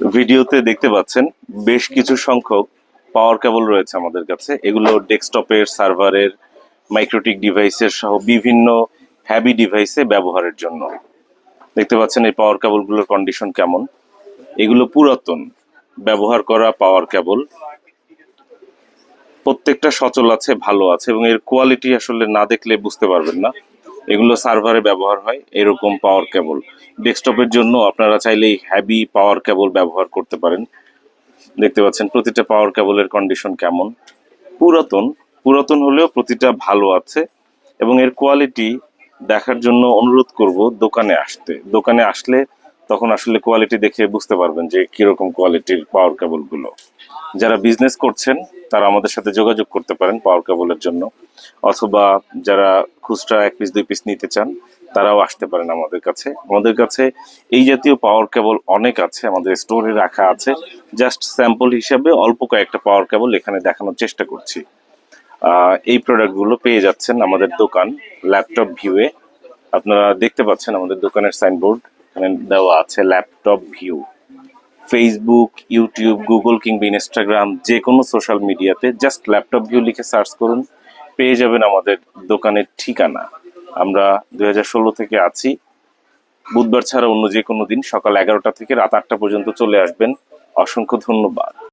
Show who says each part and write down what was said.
Speaker 1: ভিডিওতে দেখতে পাচ্ছেন বেশ কিছু সংখ্যক পাওয়ার কেবল রয়েছে আমাদের কাছে। এগুলো ডেস্কটপের, সার্ভারের মাইক্রোটিক ডিভাইসের সহ বিভিন্ন হ্যাভি ডিভাইসে ব্যবহারের জন্য। দেখতে পাচ্ছেন এই পাওয়ার কেবলগুলোর কন্ডিশন কেমন? এগুলো পুরাতন, ব্যবহার করা পাওয়ার কেবল প্রত্যেকটা সচল আছে, ভালো আছে এবং এর কোয়ালিটি আসলে না দেখলে বুঝতে পারবেন না। এগুলো সার্ভারে ব্যবহার হয়, এরকম পাওয়ার কেবল ডেস্কটপের জন্য আপনারা চাইলেই হ্যাভি পাওয়ার কেবল ব্যবহার করতে পারেন। দেখতে পাচ্ছেন প্রতিটা পাওয়ার কেবলের কন্ডিশন কেমন। পুরাতন পুরাতন হলেও প্রতিটা ভালো আছে এবং এর কোয়ালিটি দেখার জন্য অনুরোধ করব দোকানে আসতে। দোকানে আসলে তখন আসলে কোয়ালিটি দেখে বুঝতে পারবেন যে কীরকম কোয়ালিটির পাওয়ার কেবলগুলো যারা বিজনেস করছেন, তারা আমাদের সাথে যোগাযোগ করতে পারেন পাওয়ার কেবলের জন্য। অথবা যারা খুচরা এক পিস দুই পিস নিতে চান, তারাও আসতে পারেন আমাদের কাছে। আমাদের কাছে এই জাতীয় পাওয়ার কেবল অনেক আছে, আমাদের স্টোরে রাখা আছে। জাস্ট স্যাম্পল হিসাবে অল্প কয়েকটা পাওয়ার কেবল এখানে দেখানোর চেষ্টা করছি। এই প্রোডাক্টগুলো পেয়ে যাচ্ছেন আমাদের দোকান ল্যাপটপ ভিউয়ে আপনারা দেখতে পাচ্ছেন আমাদের দোকানের সাইনবোর্ড এখানে দেওয়া আছে laptop view Facebook YouTube Google কিংবা ইনস্টাগ্রাম যে কোনো সোশ্যাল মিডিয়াতে জাস্ট ল্যাপটপ ভিউ লিখে সার্চ করুন। পেয়ে যাবেন আমাদের দোকানের ঠিকানা। আমরা দুই হাজার ষোলো থেকে আছি। বুধবার ছাড়া অন্য যে কোনো দিন সকাল এগারোটা থেকে রাত আটটা পর্যন্ত চলে আসবেন। অসংখ্য ধন্যবাদ।